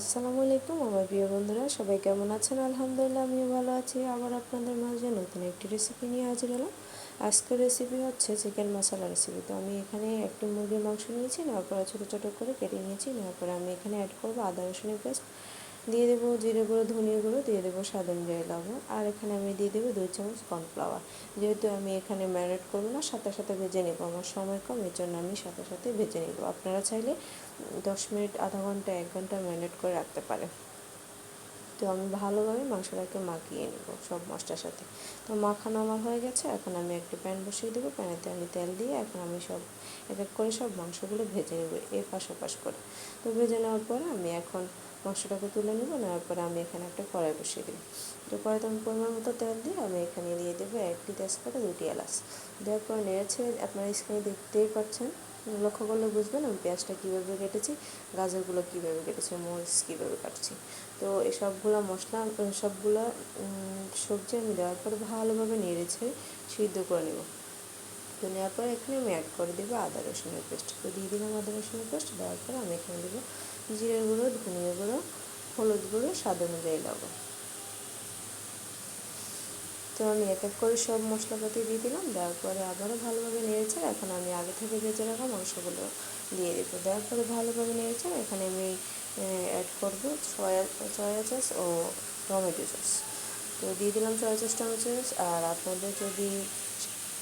আসসালামু আলাইকুম, আমার প্রিয় বন্ধুরা, সবাই কেমন আছেন? আলহামদুলিল্লাহ, আমিও ভালো আছি। আবার আপনাদের মাঝে নতুন একটি রেসিপি নিয়ে হাজির হলাম। আজকের রেসিপি হচ্ছে চিকেন মশলা রেসিপি তো আমি এখানে একটু মুরগির মাংস নিয়েছি, নেওয়ার পরে ছোটো ছোটো করে কেটে নিয়েছি। নেওয়ার পরে আমি এখানে অ্যাড করব আদা রসুনের পেস্ট দিয়ে দেবো জিরে গুঁড়ো, ধনিয়া গুঁড়ো, দিয়ে দেবো স্বাদ অনুযায়ী লবণ। আর এখানে আমি দিয়ে দেবো দুই চামচ কর্নফ্লাওয়ার। যেহেতু আমি এখানে ম্যারিনেট করব না, সাথে সাথে ভেজে নেব। আমার সময় কম এর জন্য আমি সাথে সাথে ভেজে নেব। আপনারা চাইলে দশ মিনিট, আধা ঘণ্টা, এক ঘণ্টা ম্যারিনেট করে রাখতে পারেন। তো আমি ভালোভাবে মাংসটাকে মাখিয়ে নেব সব মশলার সাথে। তো মাখানো আমার হয়ে গেছে। এখন আমি একটা প্যান বসিয়ে দেবো। প্যানেতে আমি তেল দিয়ে এখন আমি সব, এক এক করে সব মাংসগুলো ভেজে নেব এ পাশ ওপাশ করে। তো ভেজে নেওয়ার পরে আমি এখন মাংসটাকে তুলে নেব, নেওয়ার পরে আমি এখানে একটা কড়াই বসিয়ে দিই তো কড়াইতে আমি পরিমাণ মতো তেল দিয়ে আমি এখানে দিয়ে দেবো একটি তেজপাতা, দুটি এলাচ। দেওয়ার পর নেড়েছে আপনারা স্ক্রিনে দেখতেই পাচ্ছেন, লক্ষ্য করলে বুঝবেন আমি পেঁয়াজটা কীভাবে কেটেছি, গাজরগুলো কীভাবে কেটেছি, মরিচ কীভাবে কাটছি। তো এই সবগুলো মশলা, সবগুলো সবজি আমি দেওয়ার পর ভালোভাবে নেড়েছে সিদ্ধ করে নেব। তো নেওয়ার পরে এখানে আমি অ্যাড করে দেবো আদা রসুনের পেস্ট। তো দিয়ে দিলাম আদা রসুনের পেস্ট, দেওয়ার পরে আমি এখানে দেবো জিরের গুঁড়ো, ধনিয়া গুঁড়ো, হলুদ গুঁড়ো, স্বাদ অনুযায়ী লবণ। তো আমি এক এক করে সব মশলাপাতি দিয়ে দিলাম, দেওয়ার পরে আবারও ভালোভাবে নেড়েছে এখন আমি আগে থেকে ভেজে রাখা মাংসগুলো দিয়ে দেবো। দেওয়ার পরে ভালোভাবে নেড়েছে এখানে আমি অ্যাড করব সয়া সয়া চাষ ও টমেটো চাষ তো দিয়ে দিলাম সয়া চাষ টমেটো চাষ আর আপনাদের যদি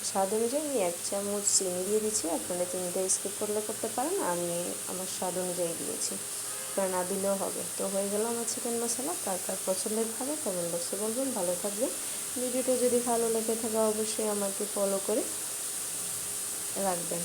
স্বাদ অনুযায়ী আমি এক চামচ চিনি দিয়ে দিচ্ছি আপনারা চিনিটা স্কিপ করলে করতে পারেন, আমি আমার স্বাদ অনুযায়ী দিয়েছি। আপনারা না দিলেও হবে। তো হয়ে গেল আমার চিকেন মশলা কার কার পছন্দের খাবে কমেন্ট বক্সে বলবেন। ভালো থাকবে। ভিডিওটা যদি ভালো লেগে থাকে, অবশ্যই আমাকে ফলো করে রাখবেন।